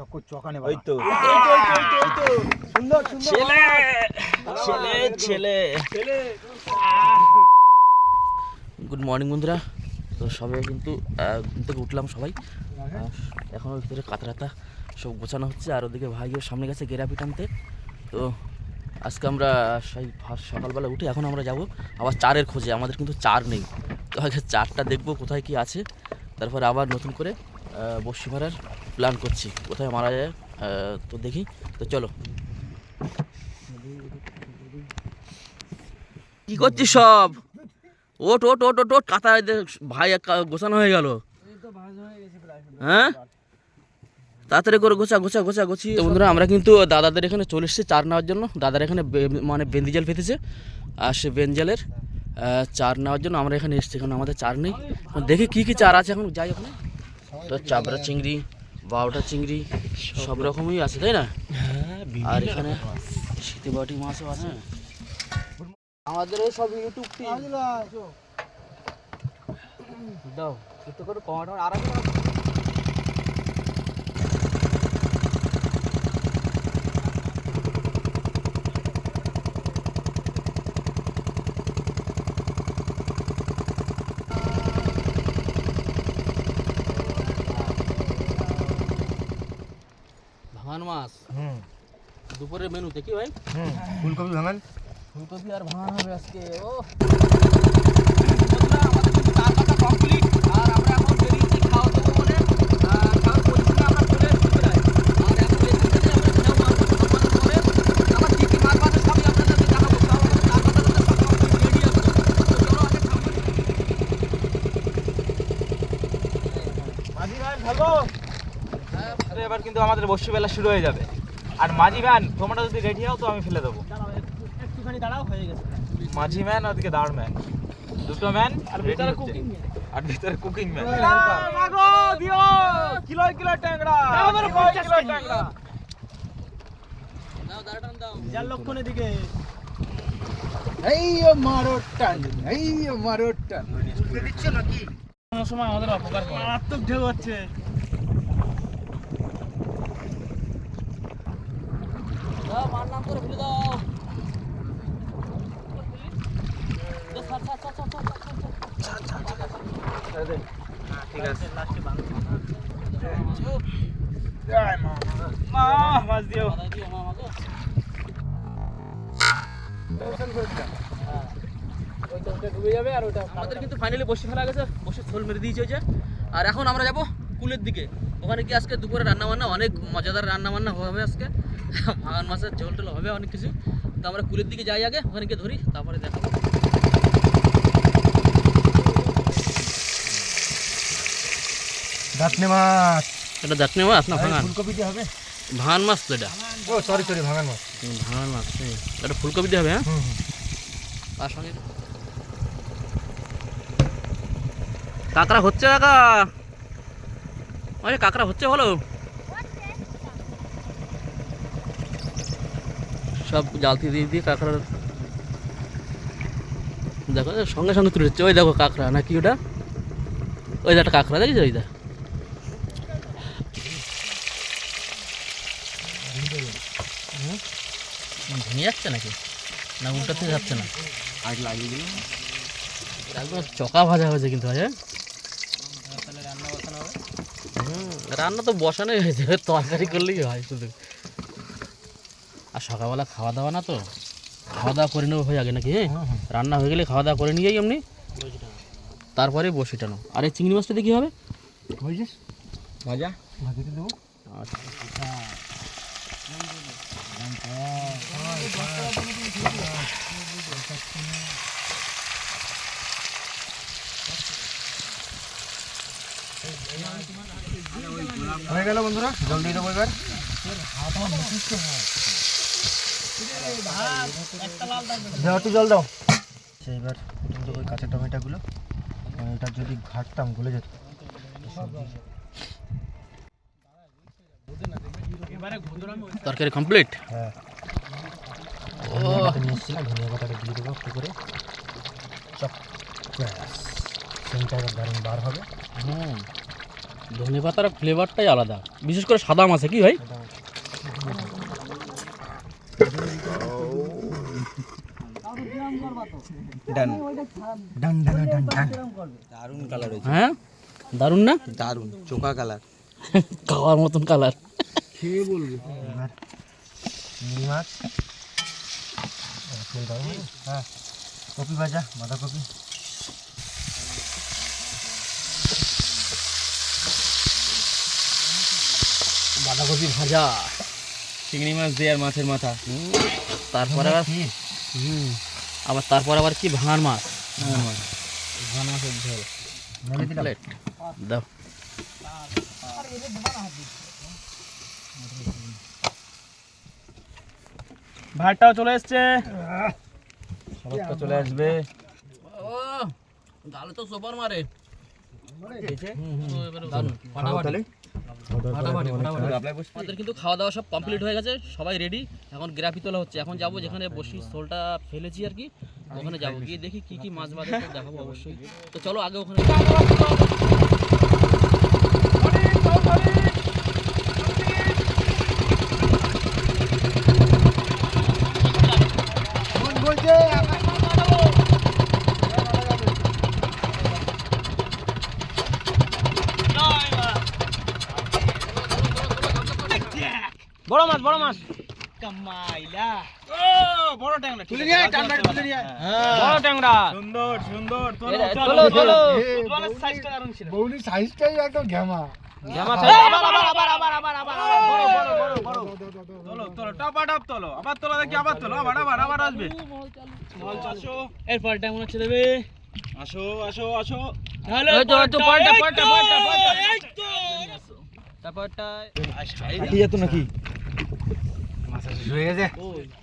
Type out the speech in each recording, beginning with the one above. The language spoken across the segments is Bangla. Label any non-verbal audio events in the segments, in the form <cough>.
চক্কর চকানে ওই তো। সুন্দর সুন্দর। ছেলে ছেলে ছেলে। গুড মর্নিং বন্ধুরা। তো সবাই কিন্তু ঘুম থেকে উঠলাম সবাই। আর এখনও ভিতরে কাতরাতা সব গোছানো হচ্ছে। আর ওদিকে ভাইও সামনে গেছে গেরাপি টানতে। তো আজকে আমরা সেই ফার্স্ট সকালবেলা উঠে এখন আমরা যাব আবার চারের খোঁজে। আমাদের কিন্তু চার নেই। তো আগে চারটা দেখব কোথায় কি আছে। তারপর আবার নতুন করে আহ, বড়শি মারার প্ল্যান করছি, কোথায় মারা যায় তো দেখি, তো চলো। কি করছিস সব? ওট ওট ওট ওট ওট কাতা ভাই গোছানো হয়ে গেল। হ্যাঁ? তাড়াতাড়ি করে গোছা গোছা গোছা, গোছি। বন্ধুরা, আমরা কিন্তু দাদাদের এখানে চলে এসেছি চার নেওয়ার জন্য। দাদার এখানে মানে বেন্দিজাল পেতেছে আর সে বেঞ্জালের চার নেওয়ার জন্য আমরা এখানে এসেছি, এখন আমাদের চার নেই। দেখি কি কি চার আছে এখন, যাই ওখানে। তো চাবড়া চিংড়ি বারোটা চিংড়ি সব রকমই আছে তাই না? আর এখানে শীতে বাটি মাছও আছে। আমাদের এই সব ইউটিউব দাও একটু করে কমাটা আরাম ভাঙান মাছ। হুম। দুপুরের মেনুতে কি ভাই? হুম। ফুলকপি ভাঙান। ফুলকপি আর ভাঙান হবে আজকে ও আমাদের কিন্তু চার কথা কমপ্লিট আর আমরা এখন বেরিয়েছি খাওয়া দাওয়া করে, আহ, খাওয়ার position এ আমরা চলে এসেছি প্রায়। আর এখন এখান থেকে আমরা খেয়ে মারবো, খাওয়ানোর পরে আবার কি কি মারবো আমি সবই আপনাদেরকে দেখাবো। তাও আমাদের চার কাটাটা তো সব complete ready আছে। তো চলো আগে খাব। মাঝি ভাই ভালো হ্যাঁ, আরে এবার কিন্তু আমাদের বসি বেলা শুরু হয়ে যাবে। আর মাঝি ম্যান তোমরা যদি রেডি হও তো আমি ফেলে দেবো। একটুখানি দাঁড়াও হয়ে গেছে। মাঝি ম্যান ওদিকে দাঁড় ম্যান। দুটো ম্যান আর ভিতরে cooking আর ভিতরে কুকিং ম্যান। মাগো দিও। কিলো কিলো ট্যাংরা আমার কিলো পঞ্চাশ কিলো ট্যাংরা। দাও, দাও। যার লক্ষণের দিকে। এই ও মারো টান এই মারো টান। দিচ্ছ নাকি? কোনো সময় আমাদের অপকার করে। মারাত্মক ঢেউ হচ্ছে দাও, মার নাম করে ফেলে দাও। দাও, ছাড়, ছাড়, ছাড়, ছাড়, ছাড়, ছাড়, ছাড়। দিও, মা আমাকে। আমাদের কিন্তু ফাইনালি বসে ফেলা গেছে বসে মেরে আর এখন আমরা যাব কুলের দিকে। ওখানে কি আজকে দুপুরে রান্না বান্না অনেক মজাদার রান্না বান্না হবে আজকে। ভাঙান মাছের ঝোল টোল হবে অনেক কিছু। তো আমরা কুলের দিকে যাই আগে ওখানে গিয়ে ধরি তারপরে দেখাবো। দাঁতনে মাছ। এটা দাঁতনি মাছ না ভাঙান? ফুলকপি হবে? ভাঙান মাছ তো এটা। ও সরি সরি ভাঙান মাছ। ভাঙান মাছ এটা হবে হ্যাঁ? তার সঙ্গে কাঁকড়া হচ্ছে কাকা? আরে কাঁকড়া হচ্ছে বলো সব জালতি দিয়ে দিয়ে কাঁকড়ার দেখো সঙ্গে সঙ্গে তুলে হচ্ছে ওই দেখো কাঁকড়া না কি ওটা? ওই একটা কাঁকড়া দেখিস ওই দা ভেঙে যাচ্ছে নাকি? না উল্টাতে যাচ্ছে না? আগ লাগিয়ে দিল একদম চকা ভাজা হয়েছে কিন্তু আজ হ্যাঁ? হুম, রান্না তো বসানোই হয়েছে তরকারি করলেই হয় শুধু। আর সকালবেলা খাওয়া দাওয়া না তো খাওয়া দাওয়া করে নেব হয়ে যাবে নাকি হ্যাঁ? রান্না হয়ে গেলে খাওয়া দাওয়া করে নিয়ে যাই এমনি। তারপরে বসে টানো। আর এই চিংড়ি মাছটা দেখি কী হবে? ভাজা ভাজা। দেবো আচ্ছা হয়ে গেল বন্ধুরা জল দিয়ে দেবো এবার। দাও একটু জল দাও। আচ্ছা, এবার কিন্তু ওই কাঁচা টমেটোগুলো এটা যদি ঘাটতাম গলে যেত। তরকারি কমপ্লিট হ্যাঁ। নিয়ে এসেছিলাম ধনিয়া পাতাটা দিয়ে দেবো একটু করে। চপ ব্যাস। দারুণ বার হবে। হুম। ধনে পাতার ফ্লেভারটাই আলাদা। বিশেষ করে সাদা মাছে কি ভাই? দারুণ কালার হ্যাঁ? দারুণ না? দারুণ চোখা কালার খাওয়ার মতন কালার মিল মাছ। হ্যাঁ কপি ভাজা বাঁধাকপি। বাঁধাকপি ভাজা। চিংড়ি মাছ দিয়ে আর মাছের মাথা। তারপরে আবার হুম। আবার তারপর আবার কি? ভাঙার মাছ। ধান মাছের ঝোল। মেরে দিলাম। প্লেট দাও। ভাতটাও চলে এসছে। সবাই চলে আসবে। ও গালে তো সোপার মারে দারুণ। ফাটাফাটি। ফাটাফাটি, ফাটাফাটি। আমাদের কিন্তু খাওয়া দাওয়া সব কমপ্লিট হয়ে গেছে সবাই রেডি এখন গ্রাফি তোলা হচ্ছে। এখন যাব যেখানে বসি ফেলেছি আর কি ওখানে যাব। গিয়ে দেখি কি কি মাছ বাজার দেখাবো অবশ্যই। তো চলো আগে ওখানে বড় মাছ বড় মাছ। কামাইলা। ও বড় ট্যাংরা তুলে নিয়ে ট্যাংরা। তুলে নিয়ে বড় ট্যাংরা। সুন্দর সুন্দর তোলো তোলো। তোলো তোলার সাইজটা দারুণ ছিল। বৌনি সাইজটাই একদম ঘ্যামা জামা সাইজ। আবার আবার আবার আবার আবার আবার বড় বড় বড় বড়। তোলো তোলো টপা টপ তোলো। আবার তোলো দেখি আবার তোলো। আবার আবার আবার আসবে। মল আসো এরপর মনে হচ্ছে দেবে। আসো আসো আসো। হ্যালো তো তো পড়টা পড়টা পড়টা পড়টা তারপরটা ফাটি যেত নাকি? হয়ে গেছে।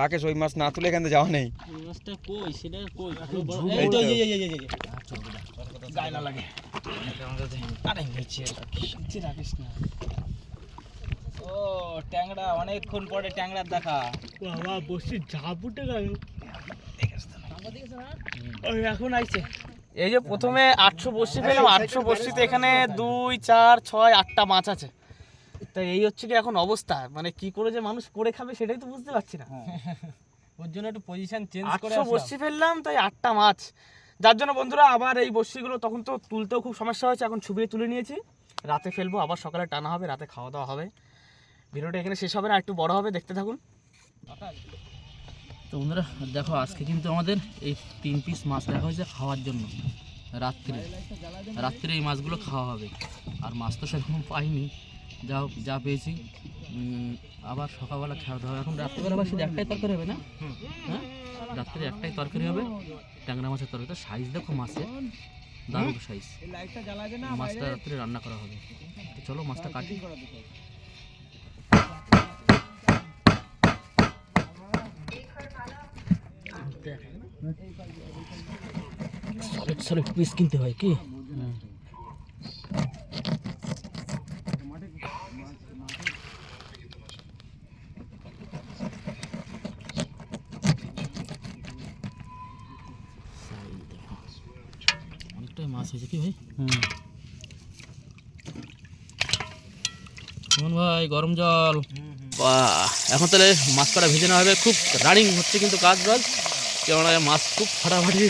রাকেশ ওই মাছ না তুলে এখানে যাওয়া নেই। মাছটা কই? সেটা কই? এই তো। এই, এই, এই, এই, এই, এই। গায়ে না লাগে। আরে নিচে নিচে রাখিস না। ও ট্যাংরা অনেকক্ষণ পরে ট্যাংরার দেখা। বাবা বসি ঝাপুটে গেল। এখন আইছে। এই যে প্রথমে আটশো বসি পেলাম আটশো বসিতে এখানে দুই চার ছয় আটটা মাছ আছে। তো এই হচ্ছে কি এখন অবস্থা? মানে কি করে যে মানুষ করে খাবে সেটাই তো বুঝতে পারছি না। ওর জন্য একটু পজিশন চেঞ্জ করে বসি ফেললাম তাই আটটা মাছ। যার জন্য বন্ধুরা আবার এই বসিগুলো তখন তো তুলতেও খুব সমস্যা হয়েছে এখন ছুবিয়ে তুলে নিয়েছি। রাতে ফেলব আবার সকালে টানা হবে রাতে খাওয়া দাওয়া হবে। ভিডিওটা এখানে শেষ হবে না একটু বড় হবে দেখতে থাকুন। তো বন্ধুরা দেখো আজকে কিন্তু আমাদের এই তিন পিস মাছ রাখা হয়েছে খাওয়ার জন্য। রাত্রে। রাত্রে এই মাছগুলো খাওয়া হবে। আর মাছ তো সেরকম পাইনি। যা হোক, যা পেয়েছি। আবার সকালবেলা খাওয়া হবে এখন রাত্রেবেলা আবার শুধু একটাই তরকারি হবে না? হ্যাঁ? রাত্রে একটাই তরকারি হবে। ট্যাংরা মাছের তরকারি। তো সাইজ দেখো মাছের দারুণ সাইজ। মাছটা রাত্রে রান্না করা হবে। তো চলো মাছটা কাটি। সলিড সলিড পিস কিনতে হয় কি অনেকটাই মাছ হয়েছে কি ভাই সুমন ভাই, গরম জল। এখন তাহলে মাছ কটা ভেজে নেওয়া হবে। খুব রানিং হচ্ছে কিন্তু কাজ বাজ কেননা মাছ খুব ফাটাফাটি।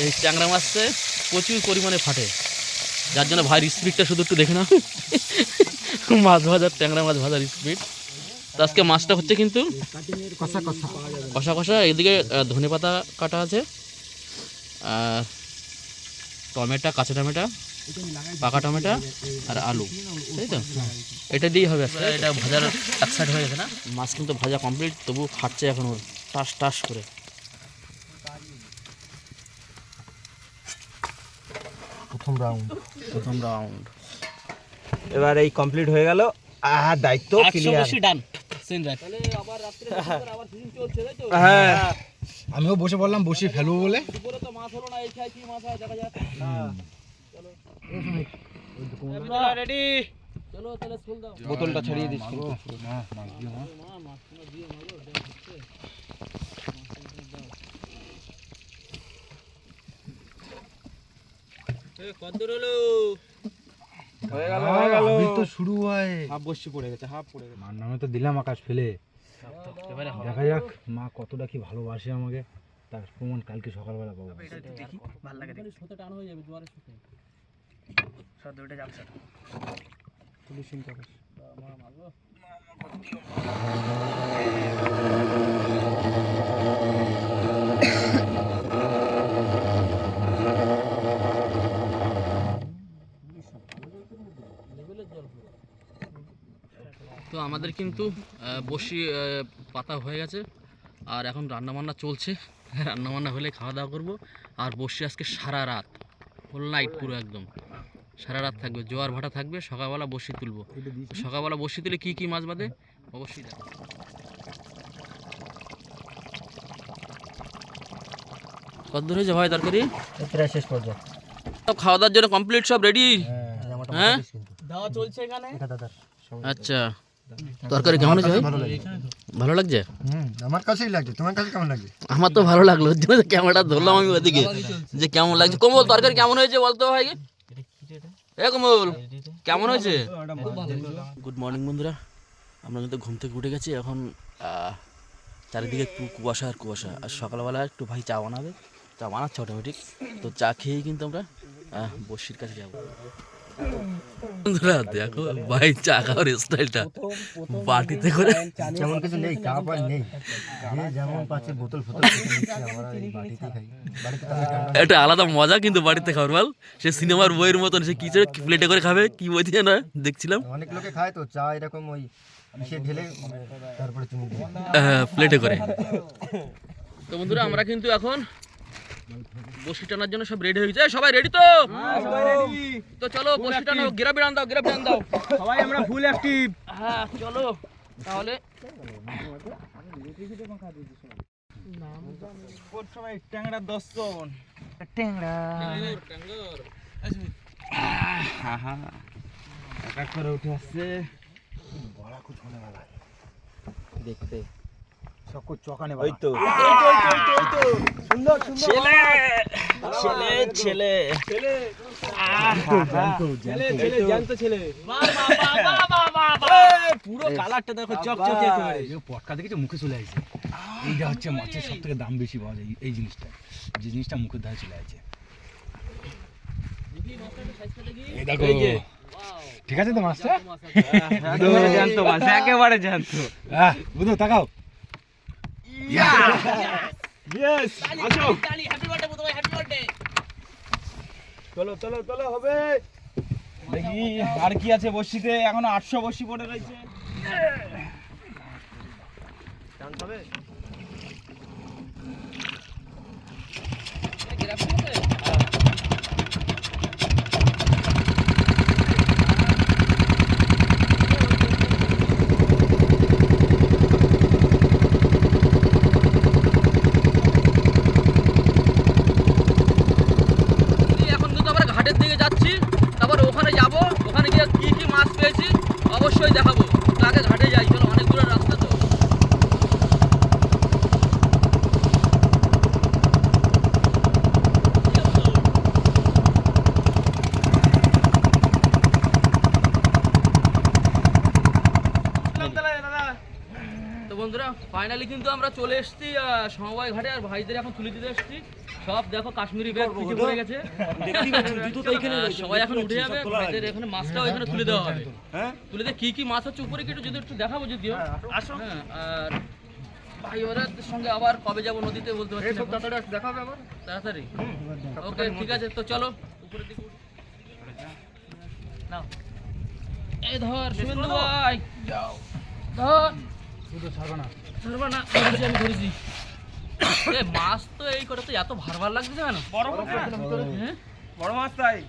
এই ট্যাংরা মাছতে প্রচুর পরিমাণে ফাটে। যার জন্য ভাইয়ের স্পিডটা শুধু একটু দেখে না মাছ ভাজার ট্যাংরা মাছ ভাজার স্পিড তো আজকে মাছটা হচ্ছে কিন্তু কষা কষা। কষা কষা এদিকে ধনে পাতা কাটা আছে। আর টমেটো, কাঁচা টমেটো। পাকা টমেটো আর আলু তাই তো? এটা দিয়েই হবে এটা ভাজার এক সাইড হয়ে গেছে না? মাছ কিন্তু ভাজা কমপ্লিট তবু ফাটছে এখন ওর। টাস টাস করে। প্রথম রাউন্ড প্রথম রাউন্ড এবার এই কমপ্লিট হয়ে গেল। আর দায়িত্ব ক্লিয়ার ডান সেন রাইট হ্যাঁ। আমিও বসে বললাম বসে ফেলব বলে। দুপুরে তো মাছ হলো না এই খাই কি মাছ হয় দেখা যাক। রেডি চলো তাহলে ফুল দাও বোতলটা ছাড়িয়ে দিস হলো তো শুরু হয়। হাফ বসি পড়ে গেছে হাফ পড়ে গেছে। মার নামে তো দিলাম আকাশ ফেলে। দেখা যাক মা কতটা কি ভালোবাসে আমাকে। তার প্রমাণ কালকে সকালবেলা পাবো। ভালো লাগে সব দুটো জামশাট তো আমাদের কিন্তু বসি পাতা হয়ে গেছে। আর এখন রান্নাবান্না চলছে। রান্নাবান্না হলে খাওয়া দাওয়া করব। আর বসি আজকে সারা রাত। হোল নাইট পুরো একদম। সারা রাত থাকবে জোয়ার ভাটা থাকবে সকালবেলা বসি তুলবো। সকালবেলা বসি তুলে কী কী মাছ বাঁধে অবশ্যই দেখো কত দূর হয়েছে ভাই তরকারি? প্রায় শেষ পর্যায়ে। সব খাওয়া দাওয়ার জন্য কমপ্লিট সব রেডি হ্যাঁ জামাটা হ্যাঁ? দাওয়া চলছে এখানে? এটা দাদার। আচ্ছা। তরকারি কেমন হয়েছে ভাই? ভালো লাগে ভালো লাগছে? হুম আমার কাছেই লাগছে। তোমার কাছে কেমন লাগছে? আমার তো ভালো লাগল। ক্যামেরাটা ধরলাম আমি ওদিকে। যে কেমন লাগছে? কমল তরকারি কেমন হয়েছে বলতো ভাই? এ কমল কেমন হয়েছে? গুড মর্নিং বন্ধুরা। আমরা কিন্তু ঘুম থেকে উঠে গেছি এখন আহ, চারিদিকে একটু কুয়াশা আর কুয়াশা। আর সকালবেলা একটু ভাই চা বানাবে। চা বানাচ্ছে অটোমেটিক। তো চা খেয়েই কিন্তু আমরা আহ, বসির কাছে যাব। বন্ধুরা দেখো ভাই চা খাওয়ার স্টাইলটা বাটিতে করে যেমন কিছু নেই কাপ আর নেই। যেমন পাচ্ছে বোতল ফোতল আমরা বাটিতে খাই। একটা আলাদা মজা কিন্তু বাড়িতে খাবার বল। সে সিনেমার বইয়ের মতন সে কি প্লেটে করে খাবে কি বই দিয়ে না দেখছিলাম। অনেক লোকে খায় তো চা এরকম ওই ইসে ঢেলে তারপরে চুমুক প্লেটে করে। তো বন্ধুরা আমরা কিন্তু এখন বসি টানার জন্য সব রেডি হয়ে গেছে সবাই রেডি তো? তো চলো বসি টানো গেরা বিরান দাও গেরা বিরান দাও। সবাই আমরা ফুল অ্যাক্টিভ হ্যাঁ চলো তাহলে। ট্যাংরা দশজন। এক এক করে উঠে আসছে। দেখতে। চকানে ওই তো ছেলে ছেলে ছেলে। ছেলে। জ্যান্ত ছেলে পুরো কালারটা দেখো চকচকে একেবারে। পটকা দেখেছ? মুখে চলে আসছে। এইটা হচ্ছে মাছের সব থেকে দাম বেশি পাওয়া যায় এই- এই জিনিসটা। যে জিনিসটা মুখের ধারে চলে আছে এই দেখো। ঠিক আছে তো মাছটা? একেবারে জানতো মাছ একেবারে জানতো আহ বুঝো তাকাও ইয়েস আসো চলো চলো চলো হবে। দেখি আর কি আছে বসিতে? এখনও আটশো বসি পড়ে রয়েছে। এখন কিন্তু আমরা ঘাটের দিকে যাচ্ছি তারপর ওখানে যাব ওখানে গিয়ে কি কি মাছ পেয়েছি অবশ্যই দেখাবো তো আগে ঘাটে যাই চলো অনেক দূরের রাস্তা তো তো বন্ধুরা ফাইনালি কিন্তু আমরা চলে এসেছি সমবায় ঘাটে আর ভাইদের এখন তুলে দিতে এসেছি। সব দেখো কাশ্মীরি ব্যাগ পিঠে পড়ে গেছে। <laughs> সবাই এখন উঠে যাবে ভাইদের এখানে মাছটাও এখানে তুলে দেওয়া হবে। তুলে দিয়ে কি কি মাছ হচ্ছে উপরে কি একটু যদি একটু দেখাবো যদিও। আসো। হ্যাঁ আর ভাই ওরা সঙ্গে আবার কবে যাব নদীতে বলতে পারছি না তাড়াতাড়ি দেখাবে আবার। তাড়াতাড়ি? ওকে ঠিক আছে তো চলো। উপরের দিকে। নাও। এই ধর শুভেন্দু ভাই। যাও। ধর। ছাড়বা না। <coughs> মাছ তো এই করে তো এত ভার ভার লাগছে কেন? বড় মাছ বড় মাছ হ্যাঁ? তাই।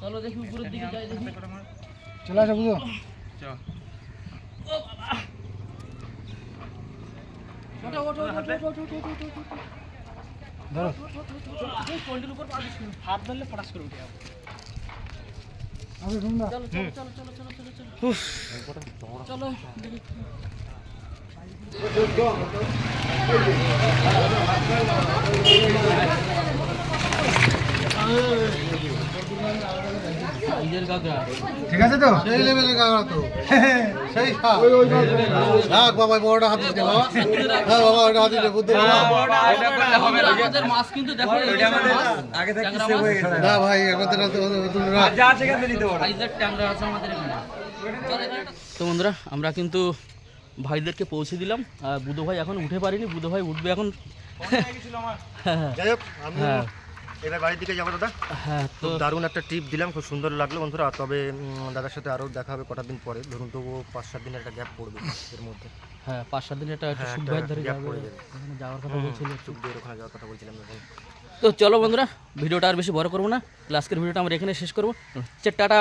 চলো দেখি উপরের দিকে যাই দেখি। চলে আসো বুঝো। হাত। ধরলে পটাশ করে উঠে যাব। চলো চলো চলো চলো চলো চলো চলো। ঠিক আছে তো? সেই লেভেলে কাঁকড়া তো। সেই বাবা বড়টা হাত দিতে বাবা। হ্যাঁ বাবা ওটা হাত দিতে বুদ্ধ মাছ কিন্তু দেখো আগে থেকে সেভ হয়ে গেছে। না ভাই আমাদের আমাদের তো বন্ধুরা আমরা কিন্তু ভাইদেরকে পৌঁছে দিলাম। আর বুধো ভাই এখন উঠে পারিনি বুধো ভাই উঠবে এখন। হ্যাঁ। এবার বাড়ির দিকে যাব দাদা। হ্যাঁ তো দারুণ একটা ট্রিপ দিলাম খুব সুন্দর লাগল বন্ধুরা। তবে দাদার সাথে আরও দেখা হবে কটা দিন পরে। ধরুন তবু পাঁচ সাত দিনের একটা গ্যাপ পড়বে এর মধ্যে। হ্যাঁ পাঁচ সাত দিন একটা হ্যাঁ, সুখ একটা ভাইয়ের ধারে যাওয়ার কথা বলছিল ওখানে যাওয়ার কথা বলছিলাম তো চলো বন্ধুরা ভিডিওটা আর বেশি বড় করব না। আজকের ভিডিওটা আমরা এখানে শেষ করব। টাটা।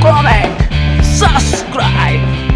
comment, subscribe.